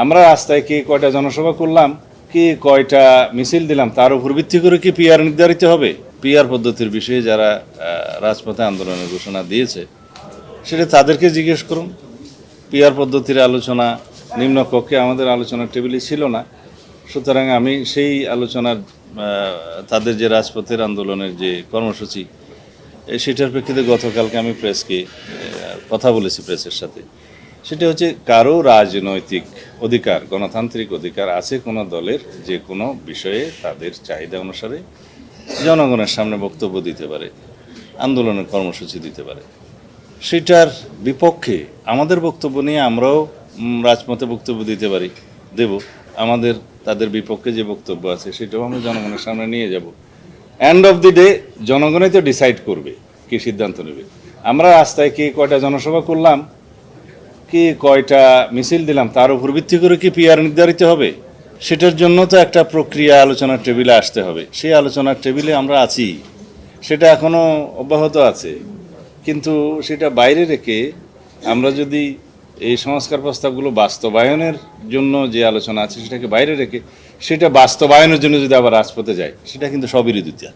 আমরা রাস্তায় কে কয়টা জনসভা করলাম, কে কয়টা মিছিল দিলাম, তার উপর ভিত্তি করে কি পিআর নির্ধারিত হবে? পিআর পদ্ধতির বিষয়ে যারা রাজপথে আন্দোলনের ঘোষণা দিয়েছে, সেটা তাদেরকে জিজ্ঞেস করুন। পিআর পদ্ধতির আলোচনা নিম্নকক্ষে আমাদের আলোচনার টেবিলে ছিল না। সুতরাং আমি সেই আলোচনার তাদের যে রাজপথের আন্দোলনের যে কর্মসূচি সেটার প্রেক্ষিতে গতকালকে আমি প্রেসকে কথা বলেছি প্রেসের সাথে। সেটা হচ্ছে কারও রাজনৈতিক অধিকার, গণতান্ত্রিক অধিকার আছে কোনো দলের যে কোনো বিষয়ে তাদের চাহিদা অনুসারে জনগণের সামনে বক্তব্য দিতে পারে, আন্দোলনের কর্মসূচি দিতে পারে। সেটার বিপক্ষে আমাদের বক্তব্য নিয়ে আমরাও রাজপথে বক্তব্য দিতে পারি, দেব। আমাদের, তাদের বিপক্ষে যে বক্তব্য আছে সেটাও আমরা জনগণের সামনে নিয়ে যাব। এন্ড অফ দি ডে জনগণই তো ডিসাইড করবে, কি সিদ্ধান্ত নেবে। আমরা রাস্তায় কে কয়টা জনসভা করলাম কি কয়টা মিছিল দিলাম, তার উপর ভিত্তি করে কি পিআর নির্ধারিত হবে? সেটার জন্য তো একটা প্রক্রিয়া আলোচনার টেবিলে আসতে হবে। সেই আলোচনার টেবিলে আমরা আছি। সেটা এখনও অব্যাহত আছে। কিন্তু সেটা বাইরে রেখে আমরা যদি এই সংস্কার প্রস্তাবগুলো বাস্তবায়নের জন্য যে আলোচনা আছে, সেটাকে বাইরে রেখে সেটা বাস্তবায়নের জন্য যদি আবার রাজপথে যায় সেটা কিন্তু সবিরোধিতা